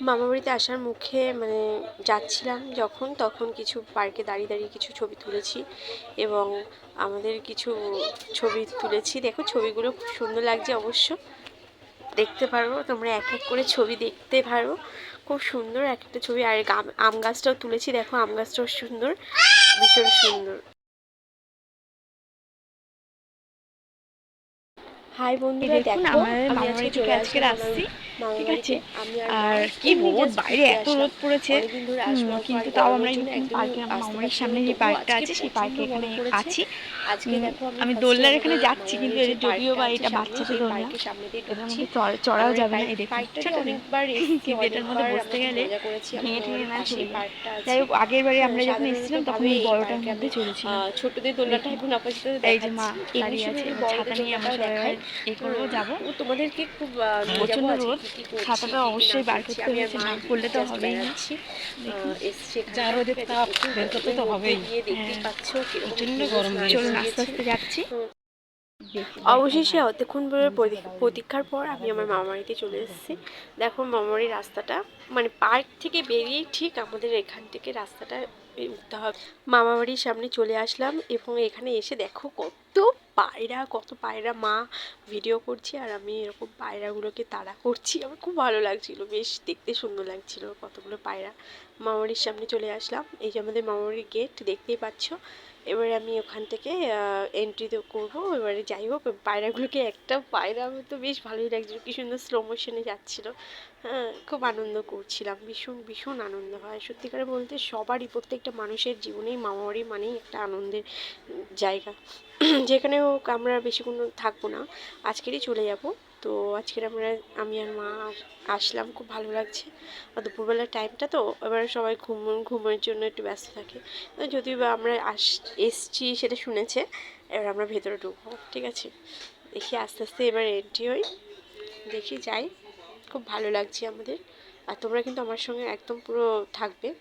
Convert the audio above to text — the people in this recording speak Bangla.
মামা বাড়িতে আসার মুখে মানে যাচ্ছিলাম যখন তখন কিছু পার্কে দাঁড়িয়ে দাঁড়িয়ে কিছু ছবি তুলেছি এবং আমাদের কিছু ছবি তুলেছি। দেখো ছবিগুলো খুব সুন্দর লাগছে অবশ্য। দেখতে পারো তোমরা এক এক করে ছবি দেখতে পারো। খুব সুন্দর এক একটা ছবি। আর আম গাছটাও তুলেছি। দেখো আম গাছটাও সুন্দর ভীষণ সুন্দর। হাই বন্ধুরা দেখুন, মামার আজকে চলে আসছি, ঠিক আছে? আর কি রোদ বাইরে এত রোদ পড়েছে। কিন্তু তাও আমরা পার্কে মামার সামনে যে পার্কটা আছে সেই পার্কে এখানে আছি। আমি দোলনার এখানে যাচ্ছি, কিন্তু যদিও বা এটা বাচ্চাদের দোলনা। এটার মধ্যে চড়াও যাবে না ছোট কিন্তু এটার মধ্যে বসতে গেলে ভেঙে ঠেঙে না। যাই হোক আগের বারে আমরা যখন এসেছিলাম তখন এই বড়টার মধ্যে আহ, ছোটদের দোলনাটা এখন আপাতত এই যে মা। দাঁড়িয়ে আছে। ছাতা নিয়ে আমরা সবাই এই করব যাব ও তোমাদেরকে খুব আজকে রোদ, না অবশ্যই বার করতে হয়েছে, না করলে তো হবেই না। যা রোদের তাপ, বের করতে তো হবেই। হ্যাঁ। প্রচণ্ড গরম চলুন আস্তে আস্তে যাচ্ছি। অবশেষে অতক্ষণ পরে প্রতীক্ষার পর আমি আমার মামা বাড়িতে চলে এসেছি। দেখো মামাবাড়ির রাস্তাটা মানে পার্ক থেকে বেরিয়ে ঠিক আমাদের এখান থেকে রাস্তাটা উঠতে হবে। মামাবাড়ির সামনে চলে আসলাম এবং এখানে এসে দেখো কত পায়রা, কত পায়রা মা ভিডিও করছে আর আমি এরকম পায়রাগুলোকে তাড়া করছি। আমার খুব ভালো লাগছিল, বেশ দেখতে সুন্দর লাগছিল কতগুলো পায়রা। মামারির সামনে চলে আসলাম, এই যে আমাদের মামারির গেট দেখতেই পাচ্ছ। এবারে আমি ওখান থেকে এন্ট্রি করব, এবারে যাই হোক, পায়রাগুলোকে একটা পায়রা আমার তো বেশ ভালোই লাগছিল, কি সুন্দর স্লো মোশনে যাচ্ছিল। হ্যাঁ খুব আনন্দ করছিলাম, ভীষণ ভীষণ আনন্দ হয়। সত্যিকারে বলতে সবারই, প্রত্যেকটা মানুষের জীবনেই মামাবাড়ি মানেই একটা আনন্দের জায়গা। যেখানে হোক আমরা বেশিক্ষণ থাকব না। আজকেরই চলে যাব। তো আজকের আমরা, আমি আর মা আসলাম, খুব ভালো লাগছে। আর দুপুরবেলার টাইমটা তো এবার সবাই ঘুম, ঘুমের জন্য একটু ব্যস্ত থাকে। তো যদিও বা আমরা আস, এসছি সেটা শুনেছে, এবার আমরা ভেতরে ঢুকবো, ঠিক আছে? দেখি আস্তে আস্তে এবার এন্ট্রি হই। দেখি যাই। খুব ভালো লাগছে আমাদের। আর তোমরা কিন্তু আমার সঙ্গে একদম পুরো থাকবে।